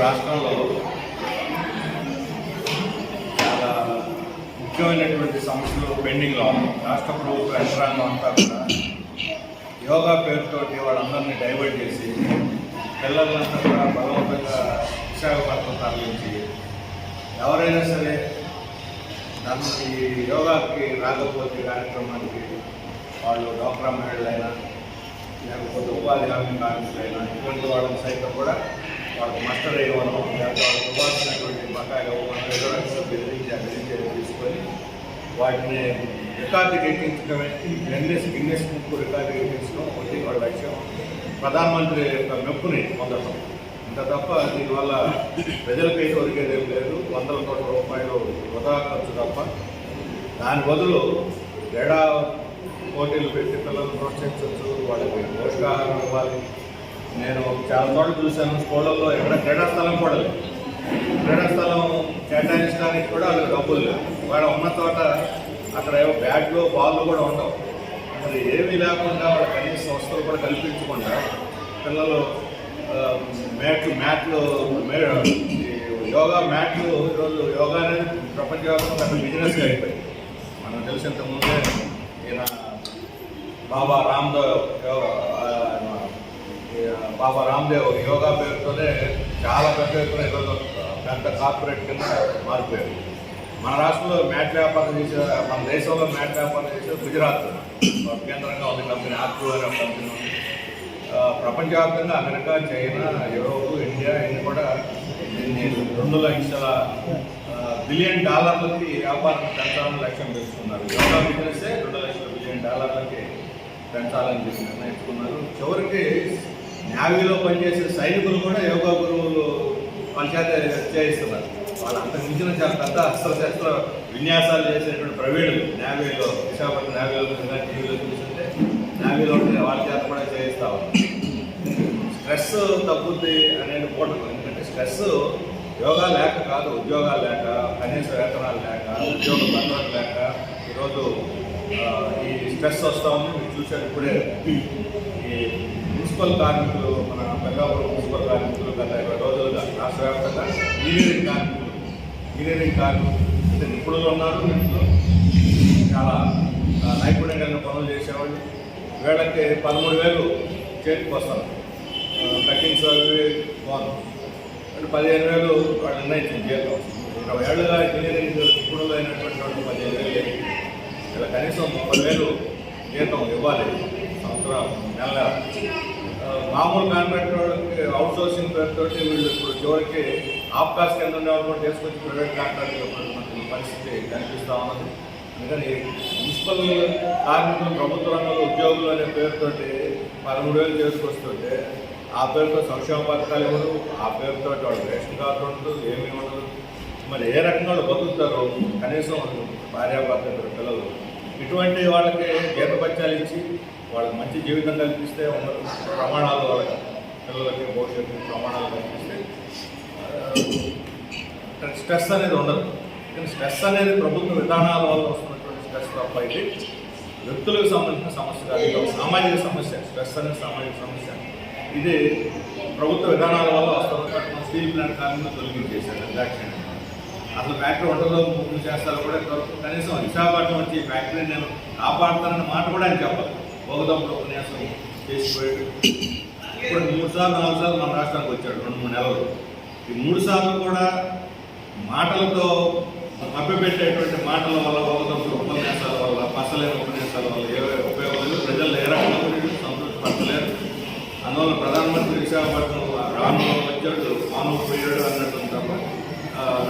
రాష్ట్రంలో చాలా ముఖ్యమైనటువంటి సమస్యలు పెండింగ్లో ఉన్నాయి. రాష్ట్ర ప్రభుత్వ యంత్రాంగం అంతా కూడా యోగా పేరుతోటి వాళ్ళందరినీ డైవర్ట్ చేసి పిల్లలంతా కూడా బలవంతంగా విశాఖపట్నం తరలించి ఎవరైనా సరే దానికి యోగాకి రాకపోతే కార్యక్రమానికి వాళ్ళు డాక్టర్ మహిళలైనా లేకపోతే ఉపాధి హామీ కార్మికులైనా ఇటువంటి వాళ్ళని సైతం కూడా వాళ్ళకి మస్టర్ ఇవ్వడం లేకపోతే వాళ్ళకి ఇవ్వాల్సినటువంటి బకాయిలు ఇవ్వడం బెదిరించి తీసుకొని వాటిని రికార్డు ఎక్కించడమే గిన్నెస్ గిన్నెస్ బుక్ రికార్డు ఎక్కించడం ఒకటి వాళ్ళ లక్ష్యం. ప్రధానమంత్రి యొక్క మెప్పుని పొందడం. ఇంత తప్ప దీనివల్ల ప్రజలకి అయితే ఒరిగేది ఏం లేదు. వందల కోట్ల రూపాయలు వృధా ఖర్చు తప్ప. దాని బదులు ఏడా పోటీలు పెట్టి పిల్లలు ప్రోత్సహించవచ్చు వాళ్ళకి పోషకాహారం ఇవ్వాలి. నేను చాలా చోట్ల చూశాను. స్కూళ్ళల్లో ఎక్కడ క్రీడా స్థలం కూడా లేదు. క్రీడా స్థలం కేటాయించడానికి కూడా వాళ్ళకి డబ్బులు లేవు. వాళ్ళ ఉన్న చోట అక్కడ ఏవో బ్యాట్లు బాల్ కూడా ఉండవు. మరి ఏమీ లేకుండా వాళ్ళ కనీస వస్తువులు కూడా కల్పించకుండా పిల్లలు మ్యాట్లు మ్యాట్లు మే- యోగా మ్యాట్లు ఈరోజు యోగా అనేది ప్రపంచవ్యాప్తంగా పెద్ద బిజినెస్ అయిపోయింది. మనం తెలిసినంత ముందే ఈయన బాబా రామ్దేవ్ యోగా బాబా రామ్దేవ్ యోగా పేరుతోనే చాలా పెద్ద ఎత్తున ఈరోజు పెద్ద కార్పొరేట్ కింద మారిపోయారు మన రాష్ట్రంలో మ్యాట్ వ్యాపారం చేసే మన దేశంలో మ్యాట్ వ్యాపారం చేసే గుజరాత్ కేంద్రంగా ఉంది కంపెనీ ఆర్కు అనే కంపెనీ ప్రపంచవ్యాప్తంగా అమెరికా చైనా యూరోప్ ఇండియా ఇన్ని కూడా రెండు లక్షల బిలియన్ డాలర్లకి వ్యాపారం పెంచాలని లక్ష్యం పెట్టుకున్నారు యోగా బిజినెస్ రెండు లక్షల బిలియన్ డాలర్లకి పెంచాలని చెప్పి నిర్ణయించుకున్నారు. చివరికి నేవీలో పనిచేసే సైనికులు కూడా యోగా గురువులు వాళ్ళ చేత చేయిస్తున్నారు వాళ్ళు అంత మించిన చాలా పెద్ద అస్త్రశస్త్ర విన్యాసాలు చేసేటువంటి ప్రవీణులు నేవీలో విశాఖపట్నం నేవీలో టీవీలో చూస్తుంటే నేవీలో వాళ్ళ చేత కూడా చేయిస్తా ఉన్నారు. స్ట్రెస్ తగ్గుద్ది అనేది కూడా ఎందుకంటే స్ట్రెస్ యోగా లేక కాదు ఉద్యోగాలు లేక కనీస వేతనాలు లేక ఉద్యోగ భద్రత లేక ఈరోజు ఈ స్ట్రెస్ వస్తూ ఉంది మీరు చూశారు ఇప్పుడే. ఈ మున్సిపల్ కార్మికులు మన పెద్దాపురం మున్సిపల్ కార్మికులు గత ఇరవై రోజులుగా రాష్ట్ర వ్యాప్తంగా ఇంజనీరింగ్ కార్మికులు ఇంజనీరింగ్ కార్మికులు అంటే నిపుణులు ఉన్నారు ఇంట్లో. చాలా నైపుణ్యం కలిగిన పనులు చేసేవాళ్ళు. వేళకి పదమూడు వేలు చేతికి వస్తారు. కటింగ్స్ అవి బాగుంది అంటే పదిహేను వేలు వాళ్ళు నిర్ణయించింది జీతం ఇరవై ఏళ్ళుగా ఇంజనీరింగ్ నిపుణులు అయినటువంటి వాళ్ళు పదిహేను వేలు ఇలా కనీసం ముప్పై వేలు జీతం ఇవ్వాలి. సంవత్సరం నెల. మామూలు కాంట్రాక్టర్ వాళ్ళకి అవుట్ సోర్సింగ్ పేరుతో వీళ్ళు ఇప్పుడు చివరికి ఆఫ్కాస్ కింద ఉండే వాళ్ళు కూడా తీసుకొచ్చి ప్రైవేట్ కాంట్రాక్టర్ పరిస్థితి కనిపిస్తూ ఉన్నది. ఎందుకని మున్సిపల్ కార్మికులు ప్రభుత్వ రంగంలో ఉద్యోగులు అనే పేరుతోటి పదమూడు వేలు చేసుకొస్తుంటే ఆ పేరుతో సంక్షేమ పథకాలు ఇవ్వరు ఆ పేరుతో వాళ్ళు రేషన్ కార్డు ఉండదు ఏమీ ఉండదు. మరి ఏ రకంగా వాళ్ళు బతుకుతారో కనీసం భార్యాభర్త పిల్లలు ఇటువంటి వాళ్ళకి జీతపత్యాలు ఇచ్చి వాళ్ళకి మంచి జీవితం కల్పిస్తే ఉండదు ప్రమాణాలు వాళ్ళకి పిల్లలకి భవిష్యత్తు ప్రమాణాలు కల్పిస్తే స్ట్రెస్ అనేది ఉండదు. కానీ స్ట్రెస్ అనేది ప్రభుత్వ విధానాల వల్ల వస్తున్నటువంటి స్ట్రెస్ తప్ప ఇది వ్యక్తులకు సంబంధించిన సమస్య కాదు. ఒక సామాజిక సమస్య. స్ట్రెస్ అనేది సామాజిక సమస్య. ఇది ప్రభుత్వ విధానాల వల్ల వస్తున్నటువంటి స్టీల్ ప్లాంట్ కార్మికులు తొలగించేశారు. నిర్దాక్షిణ్యం అసలు ఫ్యాక్టరీ ఉండదో ముగ్గురు చేస్తారు కూడా కనీసం విశాఖపట్నం వచ్చి ఈ నేను కాపాడుతానన్న మాట కూడా ఆయన చెప్పాలి. భోగదంపుడు ఉపన్యాసం చేసిపోయాడు. ఇప్పుడు మూడు సార్లు నాలుగు సార్లు మన రాష్ట్రానికి వచ్చాడు రెండు మూడు నెలలు. ఈ మూడు సార్లు కూడా మాటలతో మభ్యపెట్టేటువంటి మాటల వల్ల భోగదంపుడు ఉపన్యాసాల వల్ల పసలేని ఉపన్యాసాల వల్ల ఏవే ఉపయోగాలు ప్రజలు ఏ రకంగా కూడా సంతృప్తిపరచలేరు అందువల్ల ప్రధానమంత్రి విశాఖపట్నం రాను వచ్చాడు మానవ పోయాడు అన్నట్టు తప్ప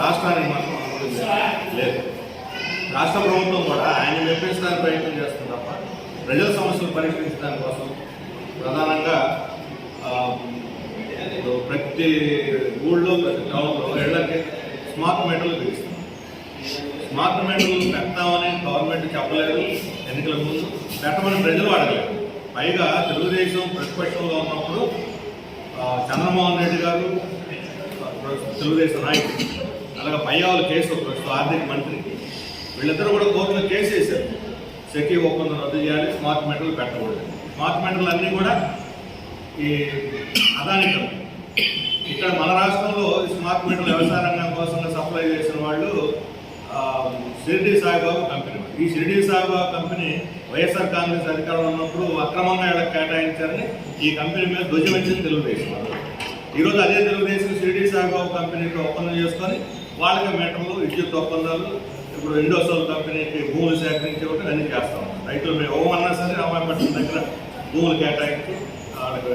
రాష్ట్రానికి మాత్రం అనుమతి లేదు. రాష్ట్ర ప్రభుత్వం కూడా ఆయన మెప్పించడానికి ప్రయత్నం చేస్తుంది తప్ప ప్రజల సమస్యలు పరిష్కరించడానికి కోసం ప్రధానంగా ప్రతి ఊళ్ళో ప్రతి టౌన్లో ఇళ్ళకి స్మార్ట్ మీటర్లు బిగిస్తుంది స్మార్ట్ మీటర్లు పెడతామని గవర్నమెంట్ చెప్పలేదు. ఎన్నికల ముందు పెట్టమని ప్రజలు అడగలేదు. పైగా తెలుగుదేశం ప్రతిపక్షంలో ఉన్నప్పుడు చంద్రమోహన్ రెడ్డి గారు తెలుగుదేశం నాయకుడు అలాగే పయ్యావుల కేసు ప్రస్తుతం ఆర్థిక మంత్రి. వీళ్ళిద్దరూ కూడా కోర్టులో కేసు వేశారు. సెకీ ఒప్పందం రద్దు చేయాలి స్మార్ట్ మీటర్లు పెట్టకూడదు. స్మార్ట్ మీటర్లు అన్నీ కూడా ఈ అదానికం. ఇక్కడ మన రాష్ట్రంలో స్మార్ట్ మీటర్లు వ్యవసాయ రంగం కోసం సప్లై చేసిన వాళ్ళు షిరిడి సాయిబాబు కంపెనీ ఈ షిరిడి సాయిబాబు కంపెనీ వైఎస్ఆర్ కాంగ్రెస్ అధికారంలో ఉన్నప్పుడు అక్రమంగా ఇలా కేటాయించారని ఈ కంపెనీ మీద ధ్వజమెత్తింది తెలుగుదేశం ఈరోజు అదే తెలుగుదేశం షిరిడి సాయిబాబు కంపెనీతో ఒప్పందం చేసుకొని వాళ్ళకి మీటర్లు విద్యుత్ ఒప్పందాలు ఇప్పుడు ఇండోసోల్ కంపెనీకి భూములు సేకరించి ఒకటి అన్ని చేస్తాం. రైతులు మేము ఇవ్వమన్నా సరే రామాయపట్నం దగ్గర భూములు కేటాయించి వాళ్ళకి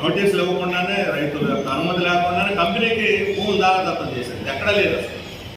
నోటీసులు ఇవ్వకుండానే రైతులు అనుమతి లేకుండానే కంపెనీకి భూములు దారాదత్తం చేశారు. ఎక్కడా లేదు అసలు.